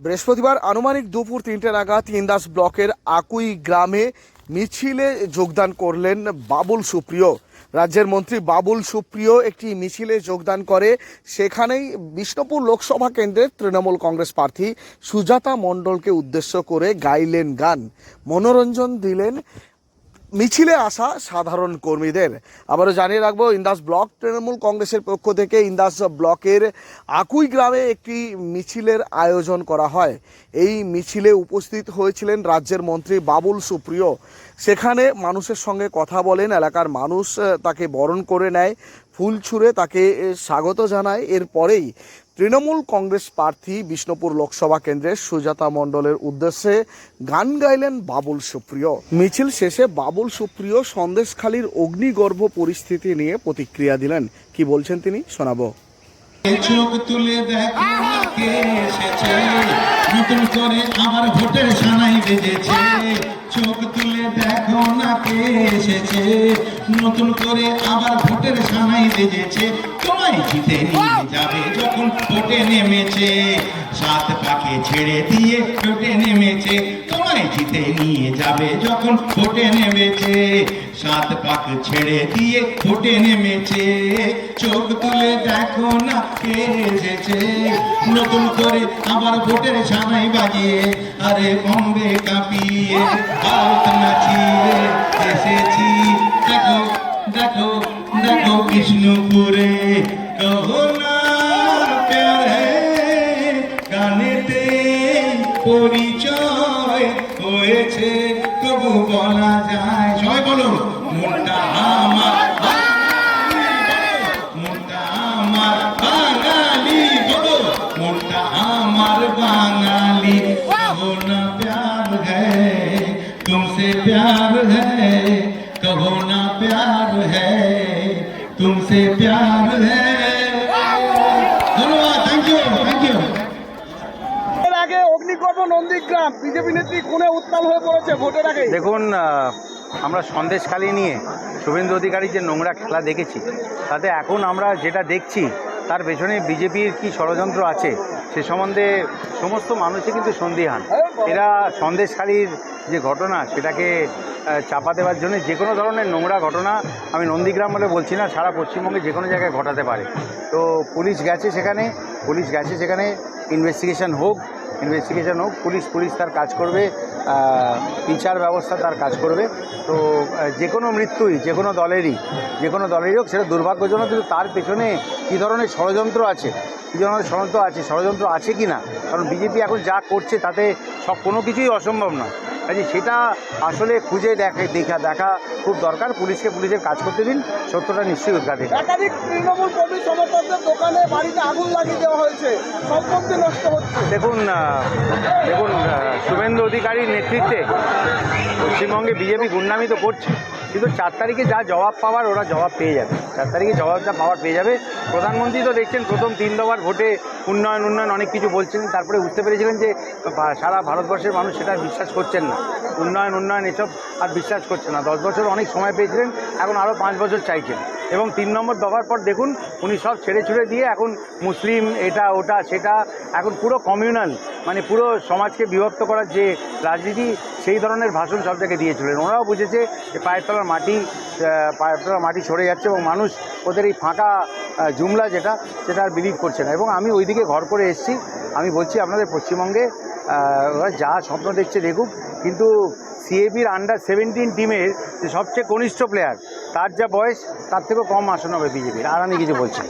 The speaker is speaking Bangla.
বৃহস্পতিবার আনুমানিক দুপুর তিনটে নাগাদ তিনদাস ব্লকের আকুই গ্রামে মিছিলে যোগদান করলেন বাবুল সুপ্রিয়। রাজ্যের মন্ত্রী বাবুল সুপ্রিয় একটি মিছিলে যোগদান করে, সেখানেই বিষ্ণুপুর লোকসভা কেন্দ্রের তৃণমূল কংগ্রেস প্রার্থী সুজাতা মণ্ডলকে উদ্দেশ্য করে গাইলেন গান। মনোরঞ্জন দিলেন মিছিলে আসা সাধারণ কর্মীদের। আবারও জানিয়ে রাখব, ইন্দাস ব্লক, তৃণমূল কংগ্রেসের পক্ষ থেকে ইন্দাস ব্লকের আকুই গ্রামে একটি মিছিলের আয়োজন করা হয়। এই মিছিলে উপস্থিত হয়েছিলেন রাজ্যের মন্ত্রী বাবুল সুপ্রিয়। সেখানে মানুষের সঙ্গে কথা বলেন, এলাকার মানুষ তাকে বরণ করে নেয়, ফুল ছুঁড়ে তাকে স্বাগত জানায়। এরপরেই তৃণমূল কংগ্রেস প্রার্থী বিষ্ণুপুর লোকসভা কেন্দ্রের সুজাতা মণ্ডলের উদ্দেশ্যে গান গাইলেন বাবুল সুপ্রিয়। মিছিল শেষে বাবুল সুপ্রিয় সন্দেশখালীর অগ্নিগর্ভ পরিস্থিতি নিয়ে প্রতিক্রিয়া দিলেন। কি বলছেন তিনি? শোনাবো। চোখ তুলে ভোটের দেখো না কে এসেছে? নতুন করে আবার ভোটের সানাই বেজেছে। তোমায় জিতে নিয়ে ভোটে নেমেছে, সাত পাকে ছেড়ে দিয়ে ভোটে নেমেছে, তোমায় জিতে নিয়ে যাবে যখন ভোটে নেমেছে। সাত পাক ছেড়ে দিয়ে ভোটে নেমেছে, চোখ তুলে দেখো না কে এসেছে। নতুন করে আবার ভোটের সানাই বাজিয়ে, আরে বম্বে কাঁপিয়ে, ভারত নাচিয়ে এসেছি। দেখো দেখো দেখো বিষ্ণুপুরে কহো না পরিচয় হয়েছে, তবু বলা যায় সবাই বলো মনটা আমার মনটা আমার বাঙালি বলো মনটা আমার বাঙালি কহো না প্যার হ্যাঁ তুমসে প্যার হ্যাঁ কহো না প্যার হ্যাঁ তুমসে প্যার নন্দীগ্রাম, বিজেপি নেত্রী খুনে উত্তাল হয়ে পড়েছে ভোটের আগে দেখুন আমরা সন্দেশখালি নিয়ে শুভেন্দু অধিকারীর যে নোংরা খেলা দেখেছি, তাতে এখন আমরা যেটা দেখছি, তার পেছনে বিজেপির কি ষড়যন্ত্র আছে, সে সম্বন্ধে সমস্ত মানুষই কিন্তু সন্দিহান। এরা সন্দেশখালির যে ঘটনা, সেটাকে চাপা দেওয়ার জন্য যে কোনো ধরনের নোংরা ঘটনা আমি নন্দীগ্রাম বলে বলছি না, সারা পশ্চিমবঙ্গে যে কোনো জায়গায় ঘটাতে পারে। তো পুলিশ গেছে সেখানে, পুলিশ গেছে সেখানে ইনভেস্টিগেশন হোক ইনভেস্টিগেশন হোক, পুলিশ পুলিশ তার কাজ করবে বিচার ব্যবস্থা তার কাজ করবে। তো যে কোনো মৃত্যুই, যে কোনো দলেরই, যে কোনো দলেরই হোক, সেটা দুর্ভাগ্যজনক, কিন্তু তার পেছনে কী ধরনের ষড়যন্ত্র আছে? কী ধরনের ষড়যন্ত্র আছে? ষড়যন্ত্র আছে কি না কারণ বিজেপি এখন যা করছে তাতে সব কোনো কিছুই অসম্ভব নয়। কাজে সেটা আসলে খুঁজে দেখে দেখা দেখা খুব দরকার। পুলিশকে পুলিশের কাজ করতে দিন সত্যটা নিশ্চয়ই উদ্ঘাটিত। একাধিক তৃণমূল কর্মী সমর্থকদের দোকানে বাড়িতে আগুন লাগিয়ে দেওয়া হয়েছে। সম্পত্তি নষ্ট হচ্ছে। দেখুন দেখুন শুভেন্দু অধিকারীর নেতৃত্বে পশ্চিমবঙ্গে বিজেপি গুন্ডামি তো করছে। কিন্তু চার তারিখে যা জবাব পাওয়ার, ওরা জবাব পেয়ে যাবে। চার তারিখে জবাব যা পাওয়ার পেয়ে যাবে। প্রধানমন্ত্রী তো দেখছেন, প্রথম তিন দফার ভোটে উন্নয়ন উন্নয়ন অনেক কিছু বলছেন তারপরে বুঝতে পেরেছিলেন যে সারা ভারতবর্ষের মানুষ সেটা বিশ্বাস করছেন না। উন্নয়ন উন্নয়ন এসব আর বিশ্বাস করছে না। দশ বছর অনেক সময় পেয়েছিলেন, এখন আরও পাঁচ বছর চাইছেন। এবং তিন নম্বর দফার পর দেখুন, উনি সব ছেড়ে ছুড়ে দিয়ে এখন মুসলিম, এটা, ওটা, সেটা, এখন পুরো কমিউনাল মানে পুরো সমাজকে বিভক্ত করার যে রাজনীতি, সেই ধরনের ভাষণ সব জায়গায় দিয়েছিলেন ওরাও বুঝেছে যে পায়ের তলার মাটি পায়ের তলার মাটি সরে যাচ্ছে এবং মানুষ ওদের এই ফাঁকা জুমলা যেটা, সেটা আর বিলিভ করছে না। এবং আমি ওইদিকে ঘর করে এসেছি। আমি বলছি আপনাদের পশ্চিমবঙ্গে যা স্বপ্ন দেখছে দেখুক, কিন্তু সিএবির আন্ডার সেভেন্টিন টিমের যে সবচেয়ে কনিষ্ঠ প্লেয়ার তার যা বয়স তার থেকেও কম আসন হবে বিজেপির আর আমি কিছু বলছি